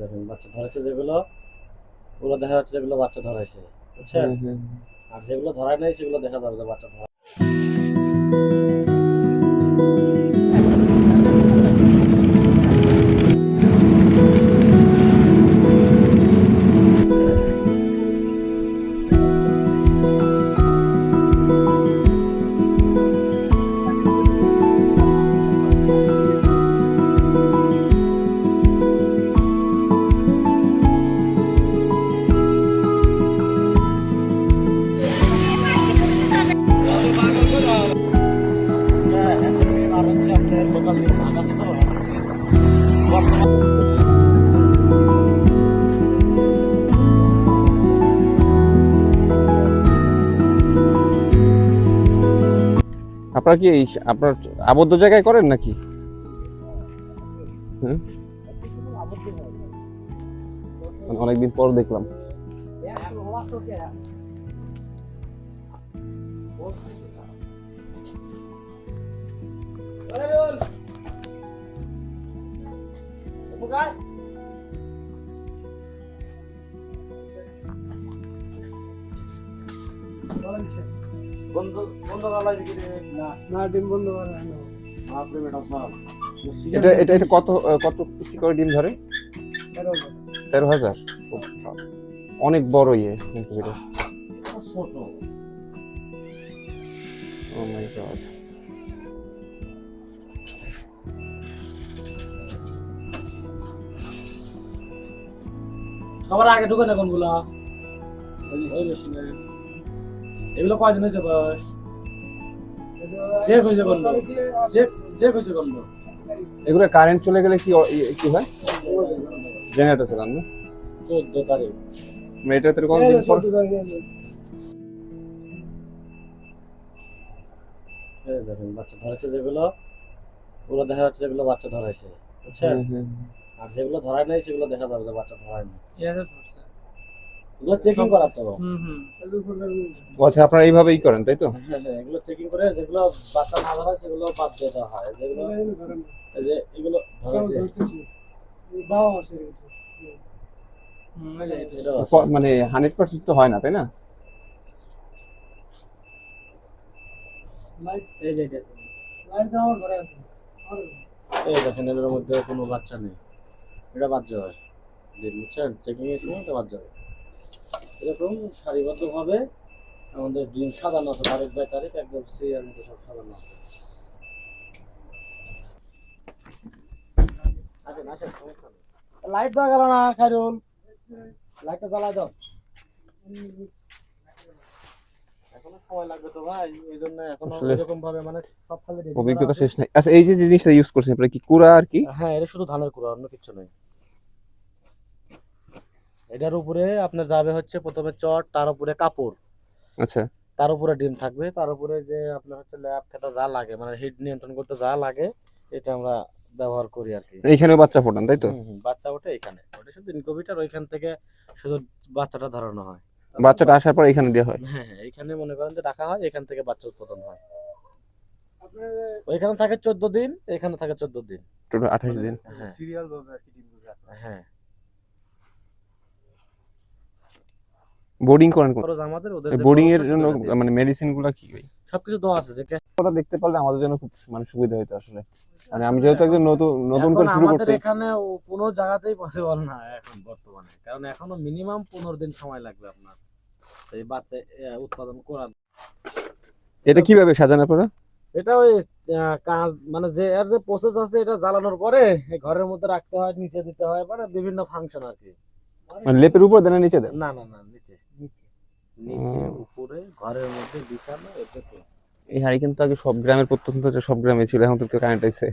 দেখুন বাচ্চা ধরেছে যেগুলো ওগুলো দেখা যাচ্ছে যেগুলো বাচ্চা ধরাইছে বুঝছেন? আর যেগুলো ধরায় নাই সেগুলো দেখা যাবে যে বাচ্চা ধরা আপনারা কি এই আপনার আবদ্ধ জায়গায় করেন নাকি? হুম? মানে অনেকদিন পর দেখলাম। বন্ধ বন্ধ করা না। না ডিম বন্ধ করা হয় না। বাপরে ম্যাডাম এটা এটা এটা কত কত পিসি করে ডিম ধরে? তেরো হাজার। ও, অনেক বড় ইয়ে কিন্তু এটা। ছোট। ও মাই গড সবার আগে ঢুকে না কোনগুলা ওই মেশিনে। এগুলো কয়দিন হয়েছে বয়স চেক হয়েছে চেক চেক হয়েছে এগুলো কারেন্ট চলে গেলে কি কি হয়? জেনারেটর চালান না? চোদ্দ তারিখ। এটা তো কত দিন পর? এই দেখুন বাচ্চা ধরেছে যেগুলো ওগুলো দেখা যাচ্ছে যেগুলো বাচ্চা ধরাইছে বুঝছেন? আর যেগুলো ধরায় নাই সেগুলো দেখা যাবে যে বাচ্চা ধরায় নাই। এগুলো চেকিং তো আচ্ছা আপনারা এইভাবেই করেন তাই তো? হ্যাঁ হ্যাঁ এগুলো চেকিং করে যেগুলো বাচ্চা না ধরায় সেগুলো বাদ দিয়ে দেওয়া হয়। যেগুলো যে এগুলো মানে হান্ড্রেড পার্সেন্ট তো হয় না তাই না? এই দেখেন এর মধ্যে কোনো বাচ্চা নেই। এটা বাদ যাবে বুঝছেন? চেকিং এর সময় এটা বাদ যাবে এরকম সারিবদ্ধভাবে আমাদের ডিম সাজানো আছে তারিখ বাই তারিখ একদম সিরিয়াল মতো সব সাজানো আছে। লাইট গেল না খাইরুল। লাইটটা জ্বালা দাও। এখনও সময় লাগবে তো ভাই এই জন্য এখনও এরকম ভাবে মানে অভিজ্ঞতা শেষ নাই। আচ্ছা এই যে জিনিসটা ইউজ করছেন কি কুড়া আর কি? হ্যাঁ এটা শুধু ধানের কুড়া অন্য কিছু নেই এটার উপরে আপনার যাবে হচ্ছে প্রথমে চট তার উপরে কাপড়। আচ্ছা। তার উপরে ডিম থাকবে তার উপরে যে আপনার হচ্ছে ল্যাব খেতা যা লাগে মানে হিট নিয়ন্ত্রণ করতে যা লাগে এটা আমরা ব্যবহার করি আর কি। এইখানে বাচ্চা ফোটান তাই তো? বাচ্চা ওঠে এখানে ওটা শুধু ইনকিউবেটর ওইখান থেকে শুধু বাচ্চাটা ধরানো হয়। বাচ্চাটা আসার পর এখানে দেওয়া হয়? হ্যাঁ হ্যাঁ এইখানে মনে করেন যে রাখা হয় এখান থেকে বাচ্চা উৎপাদন হয়। আপনার ওইখানে থাকে চোদ্দ দিন এখানে থাকে চোদ্দ দিন। টোটাল আঠাশ দিন? হ্যাঁ। সিরিয়াল ভাবে আর কি ডিমগুলো হ্যাঁ। বোর্ডিং করেন খরচ আমাদের ওদের বোর্ডিং এর জন্য মানে মেডিসিনগুলা কি ভাই? সবকিছু দেওয়া আছে যে দেখতে পারলে আমাদের জন্য খুব মানে সুবিধা হতো আসলে। মানে আমি যেহেতু একজন নতুন নতুন করে শুরু করছি। এখানে কোনো জায়গাতেই পসিবল না এখন বর্তমানে। কারণ এখনও মিনিমাম পনেরো দিন সময় লাগবে আপনার। এই বাচ্চা উৎপাদন করার। এটা কীভাবে সাজানো আপনারা? এটা ওই কাজ মানে যে এর যে প্রসেস আছে এটা জ্বালানোর পরে ঘরের মধ্যে রাখতে হয় নিচে দিতে হয় মানে বিভিন্ন ফাংশন আর কি। মানে লেপের উপর দেন নিচে দেন? না না না নিচে নিচে নিচে ও। উপরে ঘরের মধ্যে বিছানো এই হারিকেন তো আগে সব গ্রামের প্রত্যন্ত সব গ্রামে ছিল, এখন তো কারেন্ট আইছে